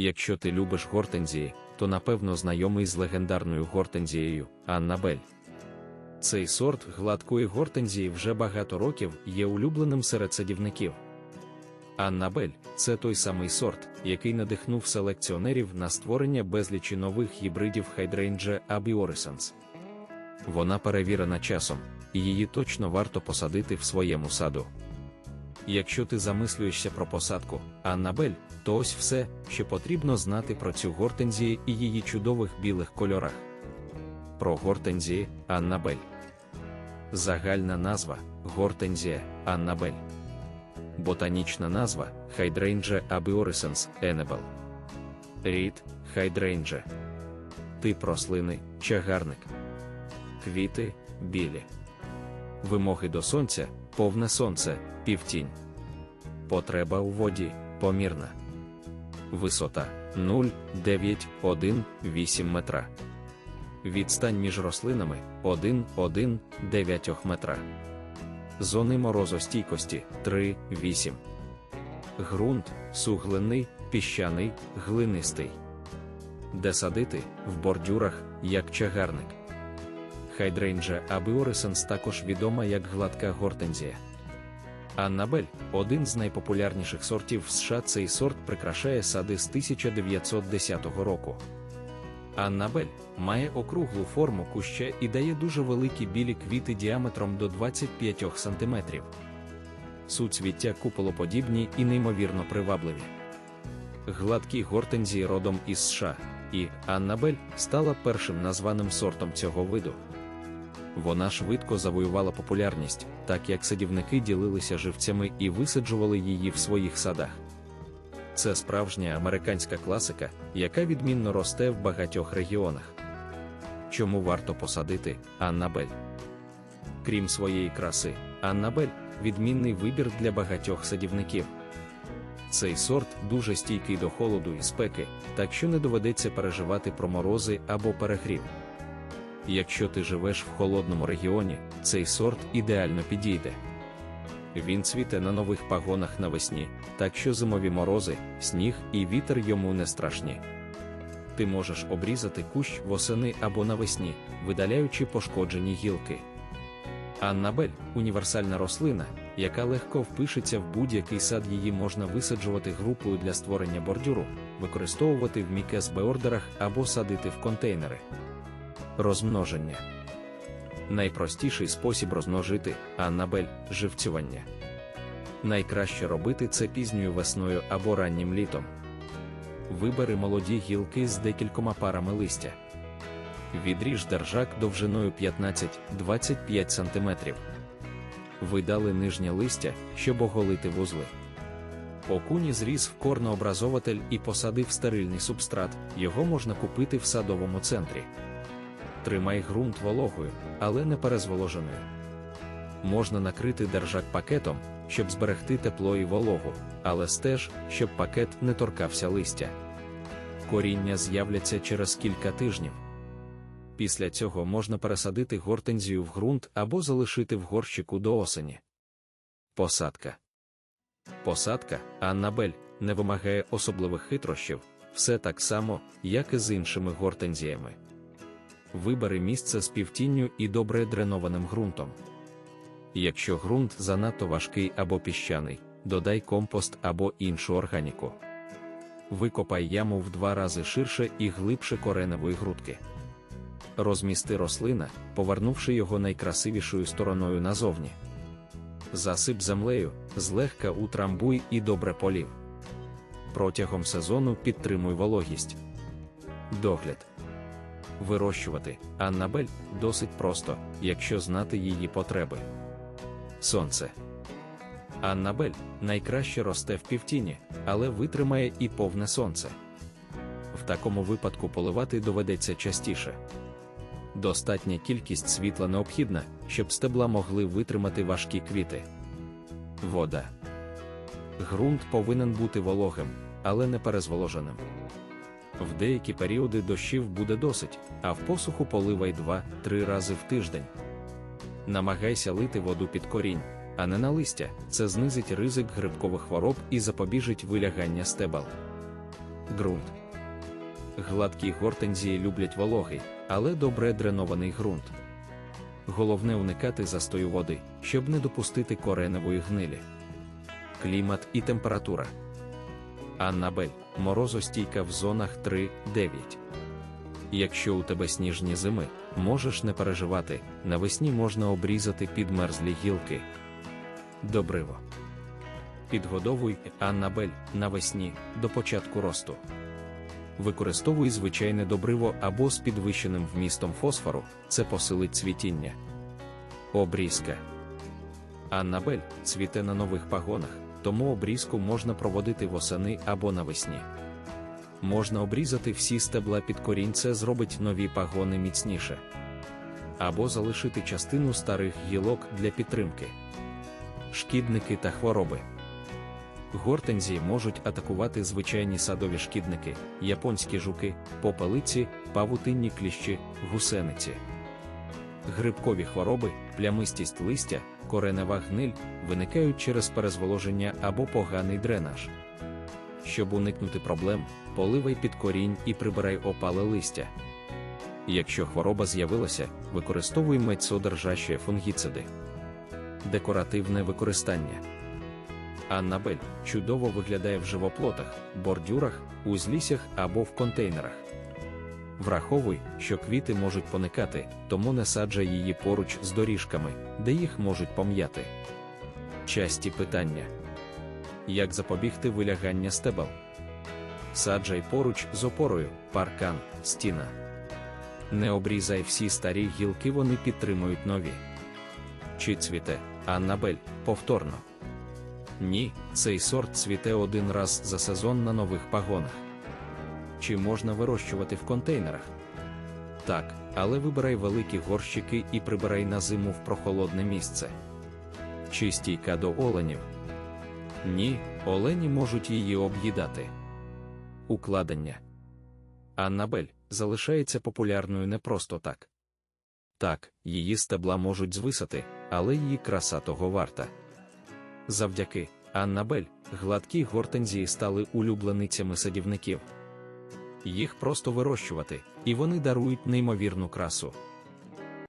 Якщо ти любиш гортензії, то напевно знайомий з легендарною гортензією Аннабель. Цей сорт гладкої гортензії вже багато років є улюбленим серед садівників. Аннабель це той самий сорт, який надихнув селекціонерів на створення безлічі нових гібридів Hydrangea abioricens. Вона перевірена часом, і її точно варто посадити в своєму саду. Якщо ти замислюєшся про посадку Аннабель, то ось все, що потрібно знати про цю гортензію і її чудових білих кольорах. Про гортензії Аннабель. Загальна назва Гортензія Аннабель. Ботанічна назва Hydrangea abioricens Enebel. Рід Hydrangea. Тип рослини чагарник. Квіти білі. Вимоги до сонця повне сонце, півтінь. Потреба у воді помірна. Висота 0,918 метра. Відстань між рослинами 1,1,9 метра. Зони морозостійкості 3,8. Грунт суглинний, піщаний, глинистий. Де садити в бордюрах, як чагарник. Hydrangea abioricens також відома як гладка гортензія. Аннабель один з найпопулярніших сортів в США. Цей сорт прикрашає сади з 1910 року. Аннабель має округлу форму куща і дає дуже великі білі квіти діаметром до 25 см. Суцвіття куполоподібні і неймовірно привабливі. Гладкі гортензії родом із США, і Аннабель стала першим названим сортом цього виду. Вона швидко завоювала популярність, так як садівники ділилися живцями і висаджували її в своїх садах. Це справжня американська класика, яка відмінно росте в багатьох регіонах. Чому варто посадити Аннабель? Крім своєї краси, Аннабель відмінний вибір для багатьох садівників. Цей сорт дуже стійкий до холоду і спеки, так що не доведеться переживати про морози або перегрів. Якщо ти живеш в холодному регіоні, цей сорт ідеально підійде. Він цвіте на нових пагонах навесні, так що зимові морози, сніг і вітер йому не страшні. Ти можеш обрізати кущ восени або навесні, видаляючи пошкоджені гілки. Аннабель універсальна рослина, яка легко впишеться в будь-який сад, її можна висаджувати групою для створення бордюру, використовувати в мікес беордерах або садити в контейнери. Розмноження найпростіший спосіб розмножити Аннабель живцювання. Найкраще робити це пізньою весною або раннім літом. Вибери молоді гілки з декількома парами листя. Відріж держак довжиною 15-25 см. Видали нижнє листя, щоб оголити вузли. Окуні зріз в корнообразователь і посадив стерильний субстрат, його можна купити в садовому центрі. Тримай ґрунт вологою, але не перезволоженою. Можна накрити держак пакетом, щоб зберегти тепло і вологу, але стеж, щоб пакет не торкався листя. Коріння з'являться через кілька тижнів. Після цього можна пересадити гортензію в ґрунт або залишити в горщику до осені. Посадка. Посадка Аннабель не вимагає особливих хитрощів, все так само, як і з іншими гортензіями. Вибери місце з півтінню і добре дренованим ґрунтом. Якщо ґрунт занадто важкий або піщаний, додай компост або іншу органіку. Викопай яму в два рази ширше і глибше кореневої грудки. Розмісти рослина, повернувши його найкрасивішою стороною назовні. Засип землею, злегка утрамбуй і добре полів. Протягом сезону підтримуй вологість. Догляд. Вирощувати Аннабель досить просто, якщо знати її потреби. Сонце. Аннабель найкраще росте в півтіні, але витримає і повне сонце. В такому випадку поливати доведеться частіше. Достатня кількість світла необхідна, щоб стебла могли витримати важкі квіти. Вода. Грунт повинен бути вологим, але не перезволоженим. В деякі періоди дощів буде досить, а в посуху поливай 2-3 рази в тиждень. Намагайся лити воду під корінь, а не на листя, це знизить ризик грибкових хвороб і запобіжить вилягання стебел. ґрунт. Гладкі гортензії люблять вологий, але добре дренований ґрунт. Головне уникати застою води, щоб не допустити кореневої гнилі. Клімат і температура. Аннабель морозостійка в зонах 3-9. Якщо у тебе сніжні зими, можеш не переживати, навесні можна обрізати підмерзлі гілки. Добриво. Підгодовуй Аннабель навесні до початку росту. Використовуй звичайне добриво або з підвищеним вмістом фосфору, це посилить цвітіння. Обрізка. Аннабель цвіте на нових пагонах, тому обрізку можна проводити восени або навесні. Можна обрізати всі стебла під корінь, це зробить нові пагони міцніше. Або залишити частину старих гілок для підтримки. Шкідники та хвороби. Гортензії можуть атакувати звичайні садові шкідники, японські жуки, попелиці, павутинні кліщі, гусениці. Грибкові хвороби, плямистість листя, коренева гниль виникають через перезволоження або поганий дренаж. Щоб уникнути проблем, поливай під корінь і прибирай опале листя. Якщо хвороба з'явилася, використовуй медсодержащі фунгіциди. Декоративне використання. Аннабель чудово виглядає в живоплотах, бордюрах, узліссях або в контейнерах. Враховуй, що квіти можуть поникати, тому не саджай її поруч з доріжками, де їх можуть пом'яти. Часті питання: Як запобігти вилягання стебел? Саджай поруч з опорою, паркан, стіна. Не обрізай всі старі гілки, вони підтримують нові. Чи цвіте Аннабель повторно? Ні, цей сорт цвіте один раз за сезон на нових пагонах. Чи можна вирощувати в контейнерах? Так, але вибирай великі горщики і прибирай на зиму в прохолодне місце. Чи стійка до оленів? Ні, олені можуть її об'їдати. Укладення. Аннабель залишається популярною не просто так. Так, її стебла можуть звисати, але її краса того варта. Завдяки Аннабель гладкі гортензії стали улюбленицями садівників. Їх просто вирощувати, і вони дарують неймовірну красу.